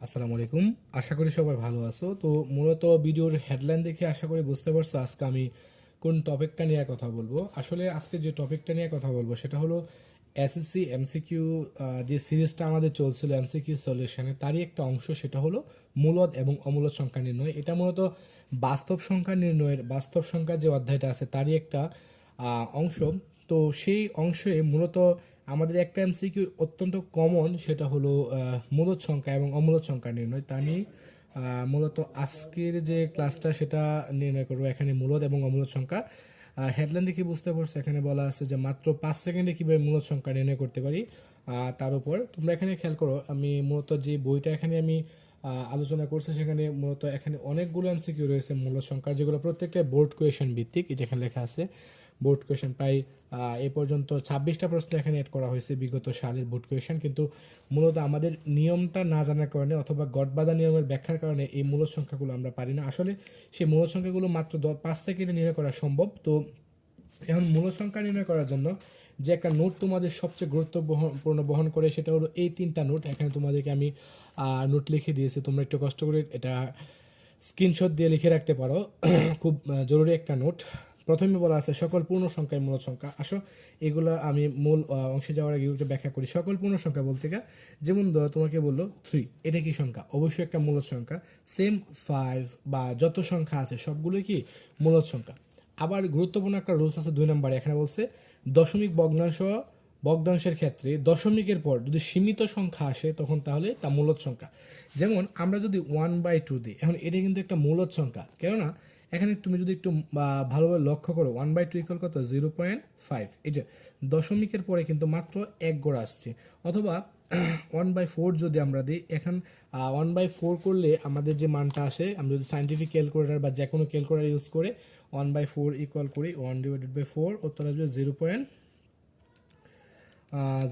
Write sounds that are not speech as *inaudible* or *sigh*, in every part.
আসসালামু আলাইকুম। আশা করি সবাই ভালো আছো। তো মূলত ভিডিওর হেডলাইন দেখে আশা করি বুঝতে পারছ আজকে আমি কোন টপিকটা নিয়ে কথা বলব। আসলে আজকে যে টপিকটা নিয়ে কথা বলব সেটা হলো এসএসসি এমসিকিউ যে সিরিজটা আমাদের চলছিল এমসিকিউ সলিউশনে তারই একটা অংশ সেটা হলো মূলদ এবং অমূলদ সংখ্যা নির্ণয়। এটা মূলত বাস্তব সংখ্যা নির্ণয়ের, বাস্তব সংখ্যা যে অধ্যায়টা আছে, তারই একটা অংশ। তো সেই অংশে মূলত আমাদের একটা এমসিকিউ অত্যন্ত কমন, সেটা হলো মূলদ সংখ্যা এবং অমূলদ সংখ্যা নির্ণয়। তা নিয়ে মূলত আজকের যে ক্লাসটা, সেটা নির্ণয় করব এখানে মূলদ এবং অমূলদ সংখ্যা। হেডলাইন দেখে বুঝতে পারছ, এখানে বলা আছে যে মাত্র পাঁচ সেকেন্ডে কীভাবে মূলদ সংখ্যা নির্ণয় করতে পারি। তার উপর তোমরা এখানে খেয়াল করো, আমি মূলত যে বইটা এখানে আমি আলোচনা করছে, সেখানে মূলত এখানে অনেকগুলো এমসিকিউ রয়েছে মূলদ সংখ্যা যেগুলো প্রত্যেকটা বোর্ড কোয়েশন ভিত্তিক যেখানে লেখা আছে। বোর্ড কোয়েশন প্রায় এ পর্যন্ত ছাব্বিশটা প্রশ্ন এখানে অ্যাড করা হয়েছে বিগত সালের বোর্ড কোয়েশন কিন্তু মূলত আমাদের নিয়মটা না জানার কারণে অথবা গডবাদা নিয়মের ব্যাখ্যার কারণে এই মূলদ সংখ্যাগুলো আমরা পারি না। আসলে সেই মূলদ সংখ্যাগুলো মাত্র পাঁচ সেকেন্ডে নির্ণয় করা সম্ভব। তো এখন মূল সংখ্যা নির্ণয় করার জন্য যে একটা নোট তোমাদের সবচেয়ে গুরুত্বপূর্ণ বহন করে সেটা হলো এই তিনটা নোট। এখানে তোমাদেরকে আমি নোট লিখে দিয়েছি। তোমরা একটু কষ্ট করে এটা স্ক্রিনশট দিয়ে লিখে রাখতে পারো। *coughs* খুব জরুরি একটা নোট। প্রথমে বলা আছে সকল পূর্ণ সংখ্যায় মূল সংখ্যা। আসো, এগুলো আমি মূল অংশে যাওয়ার আগে একটু ব্যাখ্যা করি। সকল পূর্ণ সংখ্যা বলতে গা যেমন ধরো তোমাকে বলল থ্রি এটা কি সংখ্যা? অবশ্যই একটা মূল সংখ্যা। সেম ফাইভ বা যত সংখ্যা আছে সবগুলোই কি মূল সংখ্যা। আবার গুরুত্বপূর্ণ একটা রুলস আছে দুই নম্বরে, এখানে বলছে দশমিক ভগ্নাংশ, ভগ্নাংশের ক্ষেত্রে দশমিকের পর যদি সীমিত সংখ্যা আসে, তখন তাহলে তা মূলদ সংখ্যা। যেমন আমরা যদি ওয়ান বাই টু দিই, এখন এটা কিন্তু একটা মূলদ সংখ্যা, কেননা এখানে তুমি যদি একটু ভালোভাবে লক্ষ্য করো ওয়ান বাই টু ইকুয়াল কত? জিরো পয়েন্ট ফাইভ এই যে, দশমিকের পরে কিন্তু মাত্র এক গড় আসছে। অথবা ওয়ান বাই ফোর যদি আমরা দিই, এখন ওয়ান বাই ফোর করলে আমাদের যে মানটা আসে আমি যদি সাইন্টিফিক ক্যালকুলেটার বা যে কোনো ক্যালকুলেটার ইউজ করে ওয়ান বাই ফোর ইকুয়াল করি ওয়ান ডিভাইডেড বাই ফোর উত্তর আসবে zero point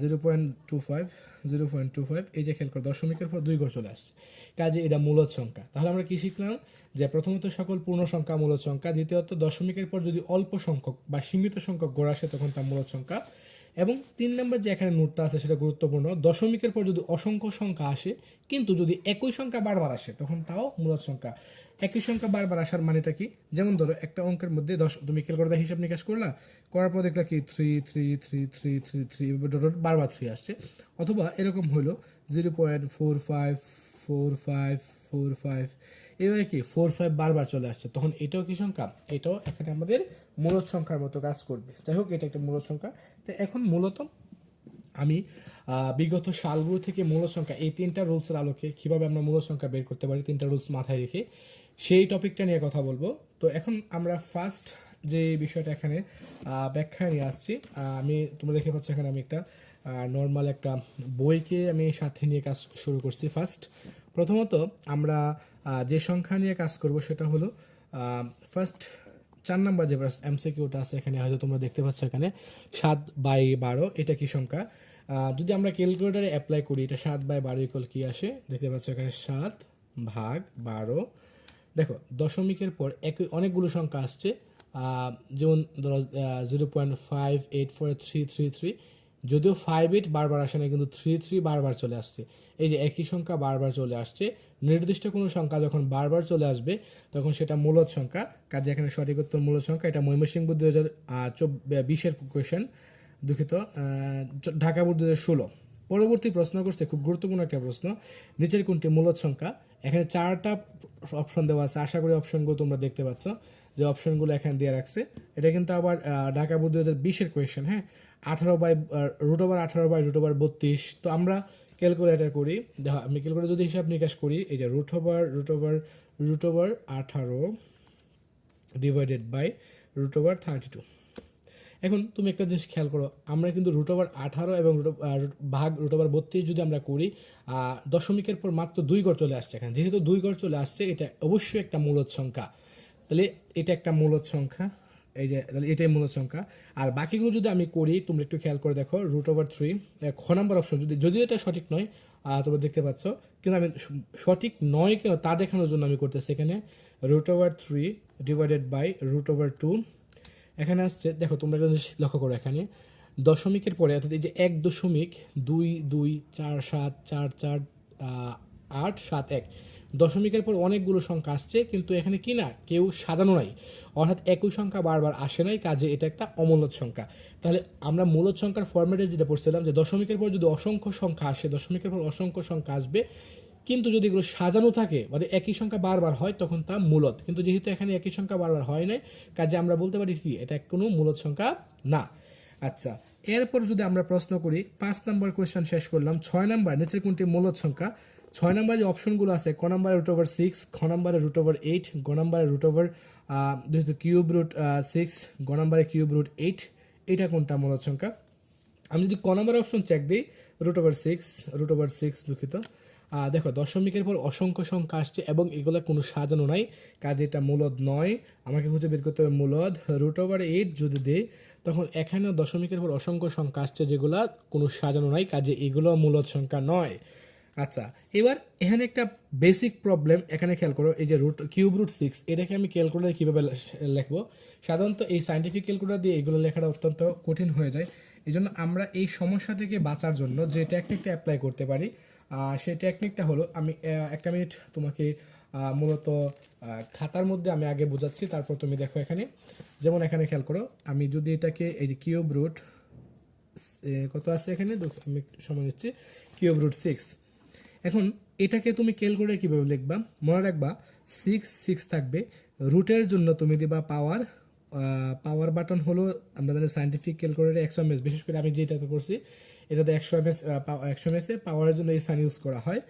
zero point two five zero point two five এই যে খেয়াল করে, দশমিকের পর দুই ঘর চলে আসছে। কাজে এটা মূলদ সংখ্যা। তাহলে আমরা কি শিখলাম? যে প্রথমত সকল পূর্ণ সংখ্যা মূলদ সংখ্যা, দ্বিতীয়ত দশমিকের পর যদি অল্প সংখ্যক বা সীমিত সংখ্যক গড় আসে, তখন তা মূলদ সংখ্যা। এবং তিন নম্বর যে এখানে নোটটা আছে সেটা গুরুত্বপূর্ণ, দশমিকের পর যদি অসংখ্য সংখ্যা আসে, কিন্তু যদি একই সংখ্যা বারবার আসে, তখন তাও মূলদ সংখ্যা। একই সংখ্যা বারবার আসার মানেটা কি? যেমন ধরো, একটা অঙ্কের মধ্যে দশ তুমি খেয়াল করে হিসাব নিকাশ করলা, করার পর দেখলা কি three three three three three three dot বারবার থ্রি আসছে। অথবা এরকম হলো zero point four five four five four five এইভাবে কি ফোর ফাইভ বারবার চলে আসছে। তখন এটাও কি সংখ্যা? এটাও এখানে আমাদের মূলত সংখ্যার মতো কাজ করবে। যাই হোক, এটা একটা মূলত সংখ্যা। তো এখন মূলত আমি বিগত সালগুলো থেকে মূল সংখ্যা এই তিনটা রুলসের আলোকে কীভাবে আমরা মূল সংখ্যা বের করতে পারি, তিনটা রুলস মাথায় রেখে সেই টপিকটা নিয়ে কথা বলব। তো এখন আমরা ফার্স্ট যে বিষয়টা এখানে ব্যাখ্যা নিয়ে আসছি আমি তোমরা দেখে পাচ্ছ এখানে আমি একটা নর্মাল একটা বইকে আমি সাথে নিয়ে কাজ শুরু করছি ফার্স্ট প্রথমত আমরা যে সংখ্যা নিয়ে কাজ করব সেটা হলো ফার্স্ট চার নাম্বার যে এমসিকিউটা আছে এখানে, হয়তো তোমরা দেখতে পাচ্ছ এখানে, সাত বাই বারো, এটা কি সংখ্যা? যদি আমরা ক্যালকুলেটারে অ্যাপ্লাই করি, এটা সাত বাই বারো ইকুয়াল কী আসে? দেখতে পাচ্ছ এখানে সাত ভাগ বারো। দেখো, দশমিকের পর এক অনেকগুলো সংখ্যা আসছে। যেমন ধরো zero point five eight four three three three যদিও ফাইভ এইট বারবার আসে না কিন্তু থ্রি থ্রি বারবার চলে আসছে। এই যে একই সংখ্যা বারবার চলে আসছে, নির্দিষ্ট কোনো সংখ্যা যখন বারবার চলে আসবে, তখন সেটা মূলত সংখ্যা। কাজে এখানে সঠিক উত্তর মূলত সংখ্যা, এটা ময়মনসিংহ দুই হাজার বিশের কোয়েশন দুঃখিত ঢাকা বোর্ড দু হাজার ষোলো। পরবর্তী প্রশ্ন করছে, খুব গুরুত্বপূর্ণ একটা প্রশ্ন, নিচের কোনটি মূলত সংখ্যা? এখানে চারটা অপশন দেওয়া আছে, আশা করি অপশনগুলো তোমরা দেখতে পাচ্ছ, যে অপশনগুলো এখানে দিয়ে রাখছে। এটা কিন্তু আবার ঢাকা বোর্ড দু হাজার বিশের কোয়েশন হ্যাঁ? আঠারো বাই রুট ওভার আঠারো বাই রুট ওভার বত্রিশ। তো আমরা ক্যালকুলেটার করি, দেখো, আমি ক্যালকুলেটার যদি হিসাব নিকাশ করি, এই যে root over root over root over আঠারো divided by root over thirty two এখন তুমি একটা জিনিস খেয়াল করো, আমরা কিন্তু রুট ওভার আঠারো এবং ভাগ রুট ওভার বত্রিশ যদি আমরা করি দশমিকের পর মাত্র দুই গড় চলে আসছে এখানে। যেহেতু দুই গড় চলে আসছে, এটা অবশ্যই একটা মূলত সংখ্যা। তাহলে এটা একটা মূলত সংখ্যা। এই যে, তাহলে এটাই মূলত সংখ্যা। আর বাকিগুলো যদি আমি করি, তোমরা একটু খেয়াল করে দেখো রুট ওভার থ্রি খ নাম্বার অপশন যদি, যদিও এটা সঠিক নয় তোমরা দেখতে পাচ্ছ, কিন্তু আমি সঠিক নয় কেন তা দেখানোর জন্য আমি করতেছি এখানে root over three divided by root over two এখানে আসছে, দেখো তোমরা একটা জিনিস লক্ষ্য করো এখানে, দশমিকের পরে, অর্থাৎ এই যে এক দশমিক দুই দুই চার সাত চার চার আট সাত এক দশমিকের পর অনেকগুলো সংখ্যা আসছে, কিন্তু এখানে কি না, কেউ সাজানো নাই। অর্থাৎ একই সংখ্যা বারবার আসে নাই, কাজে এটা একটা অমূলত সংখ্যা। তাহলে আমরা মূলত সংখ্যার ফর্মেটে যেটা পড়ছিলাম, যে দশমিকের পর যদি অসংখ্য সংখ্যা আসে, দশমিকের পর অসংখ্য সংখ্যা আসবে, কিন্তু যদি এগুলো সাজানো থাকে মানে একই সংখ্যা বারবার হয়, তখন তা মূলত। কিন্তু যেহেতু এখানে একই সংখ্যা বারবার হয় নাই, কাজে আমরা বলতে পারি কি, এটা কোনো মূলত সংখ্যা না। আচ্ছা এরপর যদি আমরা প্রশ্ন করি, পাঁচ নম্বর কোয়েশ্চেন শেষ করলাম, ছয় নম্বর, নিচের কোনটি মূলত সংখ্যা? ছয় নম্বর যে অপশনগুলো আছে, ক নম্বরে রুট ওভার সিক্স খ নম্বরে রুট ওভার এইট গ নম্বরে রুট ওভার যেহেতু কিউব রুট সিক্স গ নম্বরে কিউব রুট এইট এটা কোনটা মূলত সংখ্যা আমি যদি ক নম্বর অপশন চেক দিই root over six root over six দুঃখিত। দেখো, দশমিকের পর অসংখ্য সংখ্যা আসছে এবং এগুলো কোনো সাজানো নাই, কাজে এটা মূলদ নয়। আমাকে খুঁজে বের করতে হবে মূলদ। রুট ওভার এইট যদি দেই, তখন এখানেও দশমিকের পর অসংখ্য সংখ্যা আসছে যেগুলো কোনো সাজানো নাই, কাজে এগুলো মূলদ সংখ্যা নয়। আচ্ছা এবার এখানে একটা বেসিক প্রবলেম এখানে খেয়াল করো, এই যে রুট কিউব রুট সিক্স এটাকে আমি ক্যালকুলেটার কীভাবে লিখব? সাধারণত এই সাইন্টিফিক ক্যালকুলেটার দিয়ে এগুলো লেখাটা অত্যন্ত কঠিন হয়ে যায়। এই জন্য আমরা এই সমস্যা থেকে বাঁচার জন্য যে টেকনিকটা অ্যাপ্লাই করতে পারি সেই টেকনিকটা হলো আমি একটা মিনিট তোমাকে মূলত খাতার মধ্যে আমি আগে বোঝাচ্ছি, তারপর তুমি দেখো এখানে। যেমন এখানে খেয়াল করো, আমি যদি এটাকে, এই যে কিউব রুট কত আছে এখানে? আমি সময় নিচ্ছি। কিউব রুট সিক্স এখন এটাকে তুমি ক্যালকুলেটর কীভাবে লিখবা? মনে রাখবা সিক্স সিক্স থাকবে। রুটের জন্য তুমি দিবা পাওয়ার পাওয়ার বাটন হলো আমরা জানি সাইন্টিফিক ক্যালকুলেটারে একশো এমএস বিশেষ করে আমি যেটাতে করছি, এটাতে একশো এমএস একশো এমএসে পাওয়ারের জন্য এই সান ইউজ করা হয়।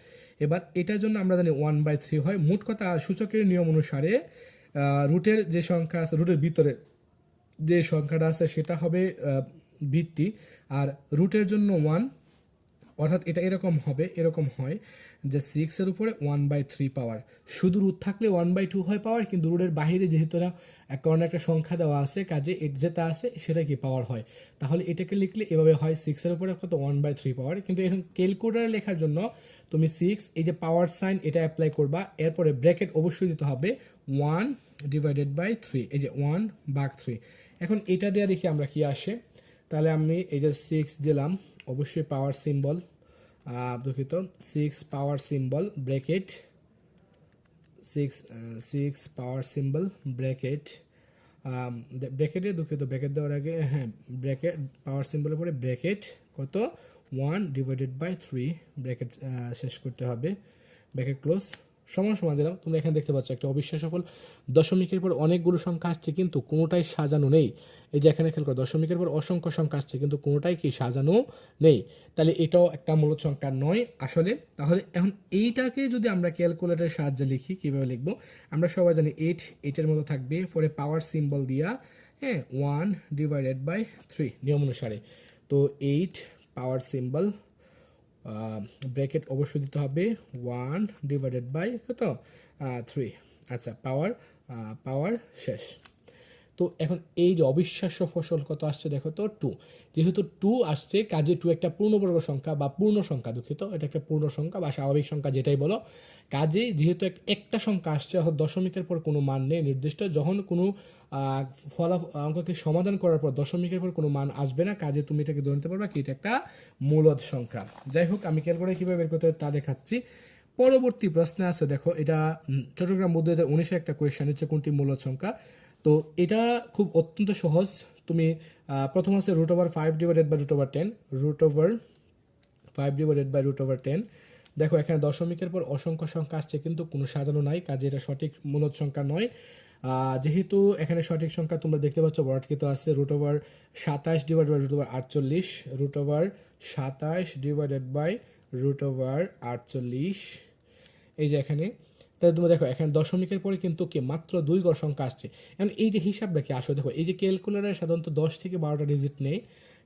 এবার এটার জন্য আমরা জানি ওয়ান বাই থ্রি হয়। মোট কথা সূচকের নিয়ম অনুসারে রুটের যে সংখ্যা আছে রুটের ভিতরে যে সংখ্যাটা আছে, সেটা হবে ভিত্তি। আর রুটের জন্য ওয়ান অর্থাৎ এটা এরকম হবে, এরকম হয় যে সিক্সের উপরে ওয়ান বাই থ্রি পাওয়ার শুধু রুট থাকলে ওয়ান বাই টু হয় পাওয়ার কিন্তু রুটের বাইরে যেহেতু না কারণ একটা সংখ্যা দেওয়া আছে, কাজে যেটা আসে সেটা কি পাওয়ার হয়। তাহলে এটাকে লিখলে এভাবে হয় সিক্সের উপরে কত? ওয়ান বাই থ্রি পাওয়ার কিন্তু এখন ক্যালকুলেটারে লেখার জন্য তুমি সিক্স এই যে পাওয়ার সাইন এটা অ্যাপ্লাই করবা। এরপরে ব্র্যাকেট অবশ্যই দিতে হবে ওয়ান ডিভাইডেড বাই থ্রি এই যে ওয়ান বাগ থ্রি এখন এটা দেওয়া দেখি আমরা কি আসে। তাহলে আমি এই যে সিক্স দিলাম। অবশ্যই পাওয়ার সিম্বল দুঃখিত six power symbol bracket six six power symbol bracket ব্র্যাকেটে দুঃখিত ব্র্যাকেট দেওয়ার আগে হ্যাঁ ব্র্যাকেট পাওয়ার সিম্বলের পরে ব্র্যাকেট কত? One divided by three bracket শেষ করতে হবে ব্র্যাকেট ক্লোজ সমান সমান দিলাম। তোমরা এখানে দেখতে পাচ্ছ একটা অবিশ্বাস সফল দশমিকের পর অনেকগুলো সংখ্যা আসছে, কিন্তু কোনোটাই সাজানো নেই। এই যে এখানে খেয়াল করো, দশমিকের পর অসংখ্য সংখ্যা আসছে, কিন্তু কোনোটাই কি সাজানো নেই? তাহলে এটাও একটা মূলত সংখ্যা নয় আসলে। তাহলে এখন এইটাকে যদি আমরা ক্যালকুলেটারের সাহায্যে লিখি, কীভাবে লিখব? আমরা সবাই জানি এইট এইটের মতো থাকবে ফলে পাওয়ার সিম্বল দিয়া হ্যাঁ ওয়ান ডিভাইডেড বাই থ্রি নিয়ম অনুসারে। তো এইট পাওয়ার সিম্বল ব্র্যাকেট অবশ্যই দিতে হবে ওয়ান ডিভাইডেড বাই কত? থ্রি আচ্ছা পাওয়ার পাওয়ার শেষ। তো এখন এই যে অবিশ্বাস্য ফসল কত আসছে দেখো তো টু যেহেতু টু আসছে, কাজে টু একটা পূর্ণবর্গ সংখ্যা বা পূর্ণ সংখ্যা দুঃখিত, এটা একটা পূর্ণ সংখ্যা বা স্বাভাবিক সংখ্যা যেটাই বলো। কাজে যেহেতু এক- একটা সংখ্যা আসছে, অর্থাৎ দশমিকের পর কোনো মান নেই নির্দিষ্ট, যখন কোনো ফলা অঙ্ককে সমাধান করার পর দশমিকের পর কোনো মান আসবে না, কাজে তুমি এটাকে ধরে নিতে পারবে কি এটা একটা মূলদ সংখ্যা। যাই হোক, আমি খেয়াল করে কীভাবে বের করতে তা দেখাচ্ছি। পরবর্তী প্রশ্নে আছে, দেখো, এটা চট্টগ্রাম হাজার উনিশে একটা কোয়েশ্চেন হচ্ছে কোনটি মূলদ সংখ্যা? তো এটা খুব অত্যন্ত সহজ। তুমি প্রথম আছে root over five divided by root over ten root over five divided by root over ten দেখো, এখানে দশমিকের পর অসংখ্য সংখ্যা আসছে, কিন্তু কোনো সাজানো নাই, কাজে এটা সঠিক মূলত সংখ্যা নয়। যেহেতু এখানে সঠিক সংখ্যা তোমরা দেখতে পাচ্ছ বরাটকৃত আছে রুট ওভার সাতাশ ডিভাইড বাই রুট ওভার আটচল্লিশ। রুট ওভার সাতাশ ডিভাইডেড বাই রুট ওভার আটচল্লিশ। এই যে এখানে তাহলে তোমরা দেখো, এখানে দশমিকের পরে কিন্তু কি, মাত্র দুই গড় সংখ্যা আসছে। এখন এই যে হিসাবটা কি আসলে দেখো, এই যে ক্যালকুলেটারে সাধারণত দশ থেকে বারোটা ডিজিট নেই,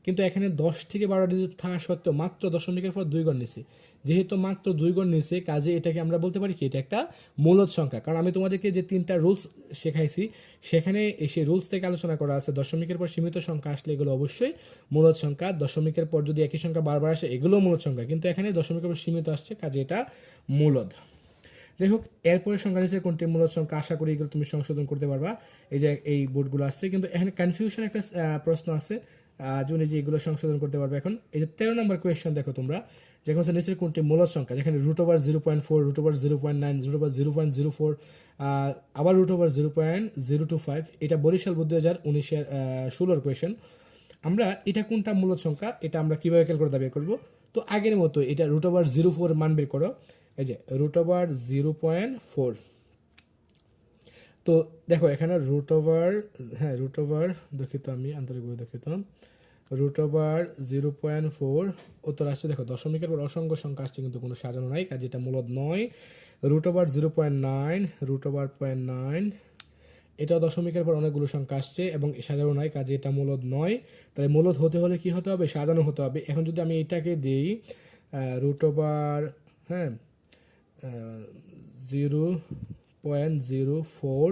কিন্তু এখানে দশ থেকে বারো ডিজিট থাকা সত্ত্বেও মাত্র দশমিকের পর দুই গড় নিছে। যেহেতু মাত্র দুই গড় নিছে, কাজে এটাকে আমরা বলতে পারি কি, এটা একটা মূলত সংখ্যা। কারণ আমি তোমাদেরকে যে তিনটা রুলস শেখাইছি, সেখানে সেই রুলস থেকে আলোচনা করা আছে। দশমিকের পর সীমিত সংখ্যা আসলে এগুলো অবশ্যই মূলত সংখ্যা। দশমিকের পর যদি একই সংখ্যা বারবার আসে এগুলো মূলত সংখ্যা। কিন্তু এখানে দশমিকের পর সীমিত আসছে, কাজে এটা মূলদ। যাই হোক, এরপরে সংখ্যা নিচে কোনটি? মূলত সংখ্যা আশা করি এগুলো তুমি সংশোধন করতে পারবা। এই যে এই বোর্ডগুলো আসছে, কিন্তু এখানে কনফিউশন একটা প্রশ্ন আছে। এই যে এগুলো সংশোধন করতে পারবে এখন। এই যে তেরো নম্বর কোয়েশ্চেন দেখো তোমরা। যেখানে হচ্ছে নিচের কোনটি? মূলদ সংখ্যা। যেখানে root over zero point four root over zero point nine root over zero point zero four আবার root over zero point zero two five এটা বরিশাল বুদ্ধ হাজার উনিশের ষোলোর কোয়েশন আমরা এটা কোনটা? মূলদ সংখ্যা। এটা আমরা কীভাবে ক্যালকুলেট বের করব? তো আগের মতো এটা রুট ওভার জিরো ফোর মান বের করো। এই যে root over zero point four তো দেখো, এখানে রুট ওভার হ্যাঁ রুট ওভার দুঃখিত আমি, আন্তরিকভাবে দুঃখিত। Root over zero point four উত্তর আসছে, দেখো, দশমিকের পর অসংখ্য সংখ্যা আসছে, কিন্তু কোনো সাজানো নাই, কাজে এটা মূলত নয়। Root over zero point nine root over point nine এটাও দশমিকের পর অনেকগুলো সংখ্যা আসছে এবং সাজানো নয় কাজে এটা মূলত নয়। তাই মূলত হতে হলে কি হতে হবে? সাজানো হতে হবে। এখন যদি আমি এটাকে দিই রুট ওভার হ্যাঁ জিরো পয়েন্ট জিরো ফোর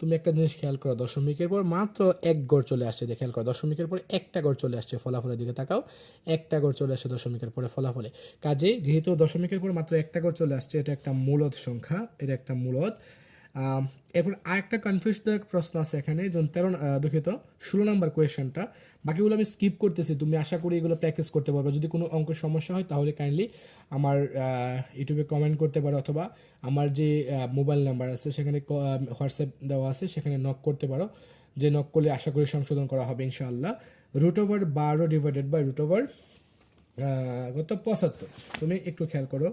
তুমি একটা জিনিস খেয়াল করো দশমিকের পর মাত্র এক গড় চলে আসছে যে খেয়াল করো দশমিকের পর একটা গড় চলে আসছে ফলাফলের দিকে তাকাও একটা গড় চলে আসছে দশমিকের পরে ফলাফলে। কাজে যেহেতু দশমিকের পর মাত্র একটা গড় চলে আসছে এটা একটা মূলত সংখ্যা এটা একটা আম, এরপর আরেকটা কনফিউজদায়ক প্রশ্ন আছে এখানে যেমন তেরো দুঃখিত, ষোলো নাম্বার কোয়েশনটা বাকিগুলো আমি স্কিপ করতেছি, তুমি আশা করি এগুলো প্র্যাকটিস করতে পারবে। যদি কোনো অঙ্কের সমস্যা হয়, তাহলে কাইন্ডলি আমার ইউটিউবে কমেন্ট করতে পারো, অথবা আমার যে মোবাইল নাম্বার আছে, সেখানে হোয়াটসঅ্যাপ দেওয়া আছে, সেখানে নক করতে পারো। যে নক করলে আশা করি সংশোধন করা হবে, ইনশাআল্লাহ। রুট ওভার বারো ডিভাইডেড বাই রুট ওভার কত? পঁচাত্তর। তুমি একটু খেয়াল করো।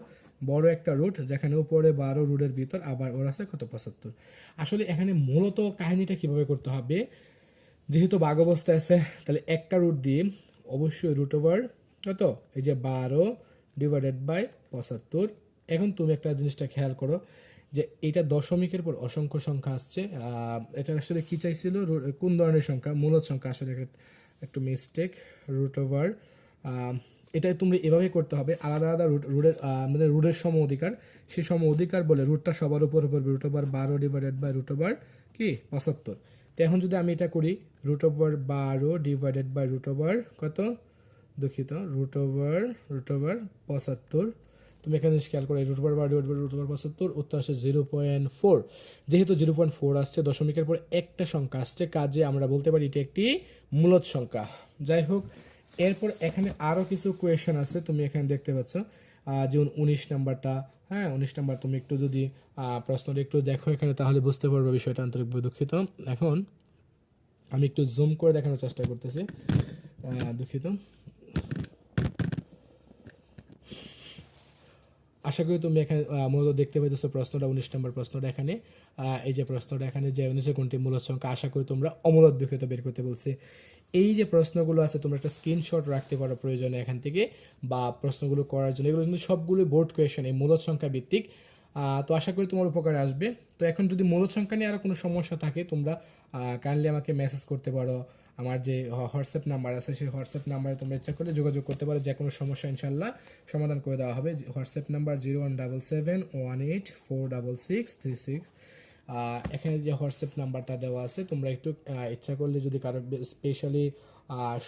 বড় একটা রুট যেখানে উপরে বারো রুটের ভিতর আবার ওর আছে কত পঁচাত্তর। আসলে এখানে মূলত কাহিনীটা কীভাবে করতে হবে? যেহেতু বাঘ অবস্থায় আছে, তাহলে একটা রুট দিয়ে অবশ্যই রুট ওভার কত? এই যে বারো ডিভাইডেড বাই পঁচাত্তর। এখন তুমি একটা জিনিসটা খেয়াল করো যে এটা দশমিকের পর অসংখ্য সংখ্যা আসছে। এটা আসলে কী চাইছিল? কোন ধরনের সংখ্যা? মূলত সংখ্যা আসলে একটা- একটু মিস্টেক রুট ওভার এটা তুমি এভাবে করতে হবে। আলাদা আলাদা রুট রুটের আমাদের রুটের সম অধিকার। সেই সম অধিকার বলে রুটটা সবার উপর পড়বে রুট ওভার বারো ডিভাইডেড বাই রুট ওভার কি? পঁচাত্তর। তো এখন যদি আমি এটা করি রুট ওভার বারো ডিভাইডেড বাই রুট ওভার কত? দুঃখিত রুট ওভার রুট ওভার পঁচাত্তর। তুমি এখানে খেয়াল করে রুট ওভার বারো ডিভাইড রুট ওভার পঁচাত্তর, উত্তর আসছে জিরো পয়েন্ট ফোর যেহেতু জিরো পয়েন্ট ফোর আসছে, দশমিকের পর একটা সংখ্যা আসছে, কাজে আমরা বলতে পারি এটি একটি মূলত সংখ্যা। যাই হোক এরপর এখানে আরও কিছু কোয়েশন আছে, তুমি এখানে দেখতে পাচ্ছ। যেমন উনিশ নাম্বারটা হ্যাঁ উনিশ নাম্বার তুমি একটু যদি প্রশ্নটা একটু দেখো এখানে, তাহলে বুঝতে পারবে বিষয়টা আন্তরিকভাবে দুঃখিত। এখন আমি একটু জুম করে দেখানোর চেষ্টা করতেছি। দুঃখিত। আশা করি তুমি এখানে মূলত দেখতে পাইতেছো প্রশ্নটা, উনিশ নম্বর প্রশ্নটা এখানে। এই যে প্রশ্নটা এখানে যে উনিশের কোনটি মূলত সংখ্যা, আশা করি তোমরা অমূলত দুঃখিত বের করতে বলছে। এই যে প্রশ্নগুলো আছে, তোমরা একটা স্ক্রিনশট রাখতে পারো প্রয়োজনে এখান থেকে, বা প্রশ্নগুলো করার জন্য। এগুলো কিন্তু সবগুলো বোর্ড কোয়েশন এই মূলত সংখ্যা ভিত্তিক। তো আশা করি তোমার উপকারে আসবে। তো এখন যদি মূলত সংখ্যা নিয়ে আরও কোনো সমস্যা থাকে, তোমরা কাইন্ডলি আমাকে মেসেজ করতে পারো। আমার যে হোয়াটসঅ্যাপ নাম্বার আছে, সেই হোয়াটসঅ্যাপ নাম্বারে তোমরা ইচ্ছা করলে যোগাযোগ করতে পারো। যে কোনো সমস্যা ইনশাল্লাহ সমাধান করে দেওয়া হবে। WhatsApp number zero one double seven one eight four double six three six এখানে যে হোয়াটসঅ্যাপ নাম্বারটা দেওয়া আছে, তোমরা একটু ইচ্ছা করলে যদি কারও স্পেশালি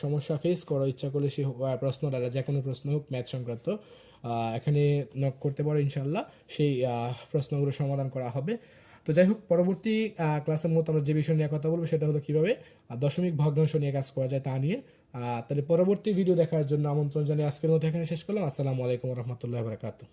সমস্যা ফেস করো, ইচ্ছা করলে সেই প্রশ্নটা যে কোনো প্রশ্ন হোক, ম্যাথ সংক্রান্ত এখানে নক করতে পারো ইনশাল্লাহ সেই প্রশ্নগুলো সমাধান করা হবে। তো যাই হোক, পরবর্তী ক্লাসের মতো আমরা যে বিষয় নিয়ে কথা বলব, সেটা হলো কীভাবে দশমিক ভগ্নাংশ নিয়ে কাজ করা যায় তা নিয়ে। তাহলে পরবর্তী ভিডিও দেখার জন্য আমন্ত্রণ জানিয়ে আজকের মতো এখানে শেষ করলাম। আসসালামু আলাইকুম রহমতুল্লাহ বারকাত